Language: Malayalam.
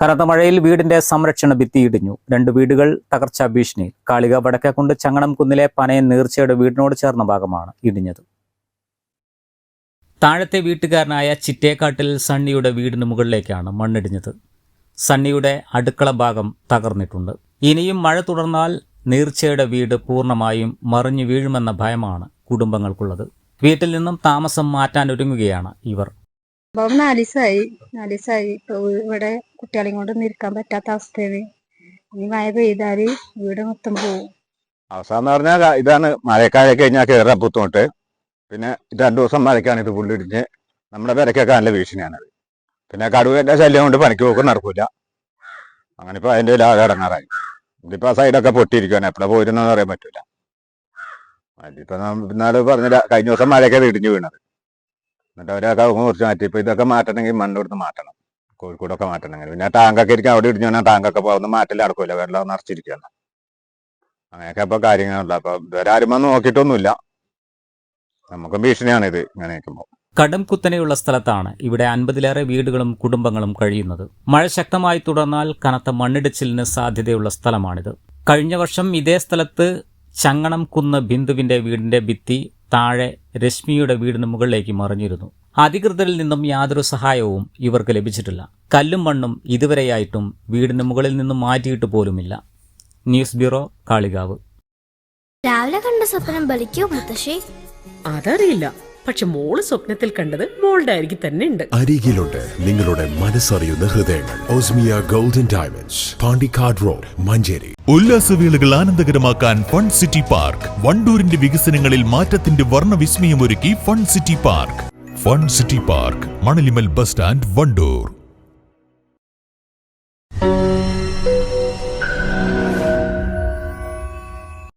കനത്ത മഴയിൽ വീടിന്റെ സംരക്ഷണ ഭിത്തി ഇടിഞ്ഞു. രണ്ട് വീടുകൾ തകർച്ചാ ഭീഷണി. കാളിക വടക്കേക്കൊണ്ട് ചങ്ങണം കുന്നിലെ പനയൻ നീർച്ചയുടെ വീടിനോട് ചേർന്ന ഭാഗമാണ് ഇടിഞ്ഞത്. താഴത്തെ വീട്ടുകാരനായ ചിറ്റേക്കാട്ടിൽ സണ്ണിയുടെ വീടിന് മുകളിലേക്കാണ് മണ്ണിടിഞ്ഞത്. സണ്ണിയുടെ അടുക്കള ഭാഗം തകർന്നിട്ടുണ്ട്. ഇനിയും മഴ തുടർന്നാൽ നീർച്ചയുടെ വീട് പൂർണമായും മറിഞ്ഞു വീഴുമെന്ന ഭയമാണ് കുടുംബങ്ങൾക്കുള്ളത്. വീട്ടിൽ നിന്നും താമസം മാറ്റാൻ ഒരുങ്ങുകയാണ് ഇവർ. അപ്പം നാലിസായി. നാലിസായി. ഇവിടെ കുട്ടികളെയും കൊണ്ടൊന്നും ഇരിക്കാൻ പറ്റാത്ത അവസ്ഥയാണ്. ഇനി മഴ പെയ്താൽ വീട് മൊത്തം പോവും. അവസാനം പറഞ്ഞാൽ ഇതാണ് മഴക്കാലം കഴിഞ്ഞാൽ കയറാൻ ബുദ്ധിമുട്ട്. പിന്നെ രണ്ടു ദിവസം മഴയ്ക്കാണ് ഇത് പുള്ളിടിഞ്ഞ് നമ്മുടെ വിലക്കൊക്കെ നല്ല ഭീഷണിയാണത് പിന്നെ കടുവന്റെ ശല്യം കൊണ്ട് പണിക്ക് പോക്ക് നടക്കൂല. അങ്ങനെ ഇപ്പൊ അതിന്റെ ലാഭം ഇടങ്ങാറായി ഇതിപ്പോ ആ സൈഡൊക്കെ പൊട്ടിയിരിക്കുവാണ്. എപ്പോഴാ പോയിരുന്നെന്ന് പറയാൻ പറ്റൂല. അതിപ്പോ ഇന്നാൾ പറഞ്ഞില്ല കഴിഞ്ഞ ദിവസം മഴയൊക്കെ ഇടിഞ്ഞു വീണത്. എന്നിട്ട് അവരൊക്കെ മുറിച്ച് മാറ്റി. ഇപ്പൊ ഇതൊക്കെ മാറ്റണമെങ്കിൽ മണ്ണ് കൊടുത്ത് മാറ്റണം. കോഴിക്കോടൊക്കെ മാറ്റണമെങ്കിൽ. പിന്നെ ടാങ്കൊക്കെ ഇരിക്കും അവിടെ ഇടിഞ്ഞു പറഞ്ഞാൽ ടാങ്കൊക്കെ പോകുന്ന മാറ്റൽ നടക്കൂല. വെള്ളം നിറച്ചിരിക്കുകയാണ് അങ്ങനെയൊക്കെ ഇപ്പൊ കാര്യങ്ങളുണ്ട്. അപ്പൊ ഇതുവരെ ആരും വന്ന് നോക്കിയിട്ടൊന്നുമില്ല. നമുക്കും ഭീഷണിയാണ് ഇത് ഇങ്ങനെ നിൽക്കുമ്പോൾ കടം കുത്തനെയുള്ള സ്ഥലത്താണ് ഇവിടെ അൻപതിലേറെ വീടുകളും കുടുംബങ്ങളും കഴിയുന്നത്. മഴ ശക്തമായി തുടർന്നാൽ കനത്ത മണ്ണിടിച്ചിലിന് സാധ്യതയുള്ള സ്ഥലമാണിത്. കഴിഞ്ഞ വർഷം ഇതേ സ്ഥലത്ത് ചങ്ങണം കുന്ന് ബിന്ദുവിന്റെ വീടിന്റെ ഭിത്തി താഴെ രശ്മിയുടെ വീടിന് മുകളിലേക്ക് മറിഞ്ഞിരുന്നു. അധികൃതരിൽ നിന്നും യാതൊരു സഹായവും ഇവർക്ക് ലഭിച്ചിട്ടില്ല. കല്ലും മണ്ണും ഇതുവരെയായിട്ടും വീടിന് മുകളിൽ നിന്നും മാറ്റിയിട്ട് പോലുമില്ല. News bureau Kalikavu. രാവിലെ കണ്ട സ്വപ്നം ബലിക്കോ മുത്തശ്ശി? അതറിയില്ല. പക്ഷെ മോൾ സ്വപ്നത്തിൽ കണ്ടത് മോളുടെ അരികിൽ തന്നെ ഉണ്ട്. അരികിലുണ്ട് നിങ്ങളുടെ മനസ്സറിയുന്ന ഹൃദയങ്ങൾ. Osmiya golden diamonds Pandikkad road Manjeri. ഉല്ലാസവേളകൾ ആനന്ദകരമാക്കാൻ ഫൺ സിറ്റി പാർക്ക്. വണ്ടൂരിന്റെ വികസനങ്ങളിൽ മാറ്റത്തിന്റെ വർണ വിസ്മയമൊരുക്കി fun city park. Fun city park Manalimal bus stand Wandoor.